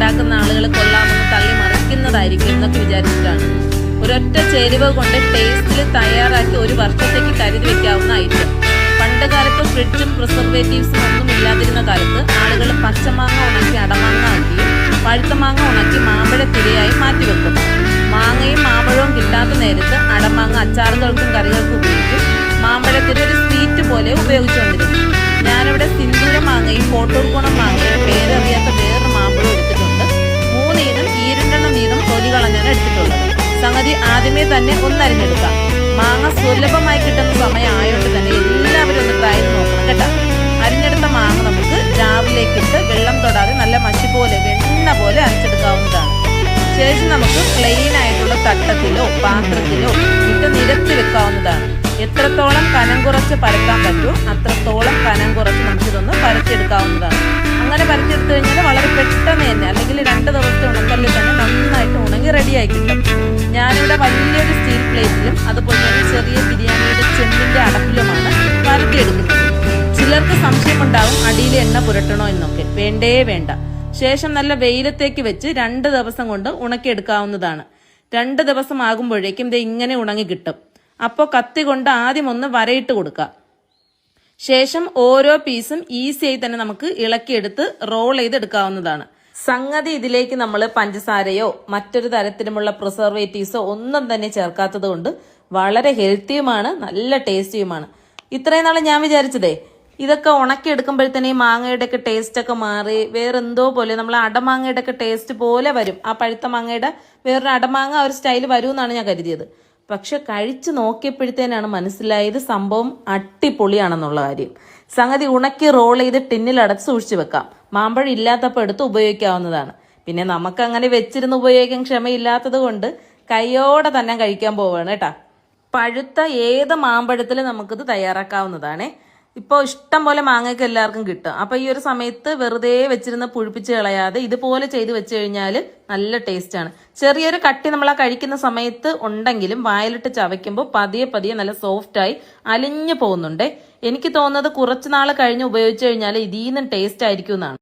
കേൾക്കുന്ന ആളുകൾ കൊള്ളാമെന്ന് തള്ളി മറിക്കുന്നതായിരിക്കും എന്നൊക്കെ വിചാരിച്ചിട്ടാണ്. ഒരൊറ്റ ചേരുവ കൊണ്ട് ടേസ്റ്റിൽ തയ്യാറാക്കി ഒരു വർഷത്തേക്ക് കരുതി വെക്കാവുന്ന ഐറ്റം പണ്ട് കാലത്ത് ഫ്രിഡ്ജും പ്രിസർവേറ്റീവ്സും ഒന്നും ഇല്ലാതിരുന്ന കാലത്ത് ആളുകൾ പച്ചമാങ്ങ ഉണക്കി അടമാങ്ങ ആക്കി പഴുത്ത മാങ്ങ ഉണക്കി മാമ്പഴ തിരയായി മാറ്റിവെക്കും. മാങ്ങയും മാമ്പഴവും കിട്ടാത്ത നേരത്ത് അടമാങ്ങ അച്ചാറുകൾക്കും കറികൾക്കും ഉപയോഗിക്കും മാമ്പഴത്തിര ഒരു സ്വീറ്റ് പോലെ ഉപയോഗിച്ചുകൊണ്ടിരുന്നു ഞാനിവിടെ സിന്ദൂര മാങ്ങയും കോട്ടൂർക്കുണം മാങ്ങയും പേരറിയാത്ത സംഗതി ആദ്യമേ തന്നെ ഒന്നരിഞ്ഞെടുക്കാം മാങ്ങ സുലഭമായി കിട്ടുന്ന സമയം ആയോണ്ട് തന്നെ എല്ലാവരും ഒന്ന് ട്രൈ ചെയ്ത് നോക്കണം കേട്ടോ. അരിഞ്ഞെടുത്ത മാങ്ങ നമുക്ക് ജാറിലേക്ക് ഇട്ട് വെള്ളം തൊടാതെ നല്ല മഷി പോലെ വെണ്ണ പോലെ അരച്ചെടുക്കാവുന്നതാണ്. ശേഷം നമുക്ക് പ്ലെയിൻ ആയിട്ടുള്ള തട്ടത്തിലോ പാത്രത്തിലോ ഇട്ട് നിരത്തി വെക്കാവുന്നതാണ്. എത്രത്തോളം കനം കുറച്ച് പരത്താൻ പറ്റുമോ അത്രത്തോളം കനം കുറച്ച് നമുക്കിതൊന്ന് പരത്തിയെടുക്കാവുന്നതാണ്. എണ്ണ പുരട്ടണോ എന്നൊക്കെ. വേണ്ടേ വേണ്ട. ശേഷം നല്ല വെയിലത്തേക്ക് വെച്ച് രണ്ട് ദിവസം കൊണ്ട് ഉണക്കിയെടുക്കാവുന്നതാണ്. രണ്ട് ദിവസം ആകുമ്പോഴേക്കും ഇത് ഇങ്ങനെ ഉണങ്ങി കിട്ടും. അപ്പോൾ കത്തി കൊണ്ട് ആദ്യം ഒന്ന് വരയിട്ട് കൊടുക്കുക ശേഷം ഓരോ പീസും ഈസിയായി തന്നെ നമുക്ക് ഇളക്കിയെടുത്ത് റോൾ ചെയ്ത് എടുക്കാവുന്നതാണ് സംഗതി ഇതിലേക്ക് നമ്മൾ പഞ്ചസാരയോ മറ്റൊരു തരത്തിലുമുള്ള പ്രിസർവേറ്റീവ്സോ ഒന്നും തന്നെ ചേർക്കാത്തത് കൊണ്ട് വളരെ ഹെൽത്തിയുമാണ് നല്ല ടേസ്റ്റിയുമാണ് ഇത്രയും നാളെ ഞാൻ വിചാരിച്ചതേ ഇതൊക്കെ ഉണക്കി എടുക്കുമ്പോഴത്തേനെ ഈ മാങ്ങയുടെ ഒക്കെ ടേസ്റ്റ് ഒക്കെ മാറി. വേറെ എന്തോ പോലെ നമ്മൾ അടമാങ്ങയുടെ ഒക്കെ ടേസ്റ്റ് പോലെ വരും. ആ പഴുത്ത മാങ്ങയുടെ വേറൊരു അടമാങ്ങ ഒരു സ്റ്റൈൽ വരും എന്നാണ് ഞാൻ കരുതിയത്. പക്ഷെ കഴിച്ചു നോക്കിയപ്പോഴത്തേനാണ് മനസ്സിലായത് സംഭവം അട്ടിപ്പൊളിയാണെന്നുള്ള കാര്യം. സംഗതി ഉണക്കി റോൾ ചെയ്ത് ടിന്നിൽ അടച്ച് സൂക്ഷിച്ചു വെക്കാം. മാമ്പഴം ഇല്ലാത്തപ്പോൾ എടുത്ത് ഉപയോഗിക്കാവുന്നതാണ്. പിന്നെ നമുക്ക് അങ്ങനെ വെച്ചിരുന്ന് ഉപയോഗിക്കാൻ ക്ഷമയില്ലാത്തത് കൊണ്ട് കൈയോടെ തന്നെ കഴിക്കാൻ പോവുകയാണ് കേട്ടാ. പഴുത്ത ഏത് മാമ്പഴത്തിലും നമുക്കിത് തയ്യാറാക്കാവുന്നതാണേ. ഇപ്പോൾ ഇഷ്ടം പോലെ മാങ്ങയൊക്കെ എല്ലാവർക്കും കിട്ടും. അപ്പോൾ ഈ ഒരു സമയത്ത് വെറുതെ വെച്ചിരുന്ന് പുഴുപ്പിച്ച് കളയാതെ ഇതുപോലെ ചെയ്ത് വെച്ച് കഴിഞ്ഞാൽ നല്ല ടേസ്റ്റാണ് ചെറിയൊരു കട്ടി നമ്മൾ ആ കഴിക്കുന്ന സമയത്ത് ഉണ്ടെങ്കിലും വായിലിട്ട് ചവയ്ക്കുമ്പോൾ പതിയെ പതിയെ നല്ല സോഫ്റ്റായി അലിഞ്ഞു പോകുന്നുണ്ട്. എനിക്ക് തോന്നുന്നത് കുറച്ച് നാൾ കഴിഞ്ഞ് ഉപയോഗിച്ച് കഴിഞ്ഞാൽ ഇതിൽ ടേസ്റ്റ് ആയിരിക്കും എന്നാണ്.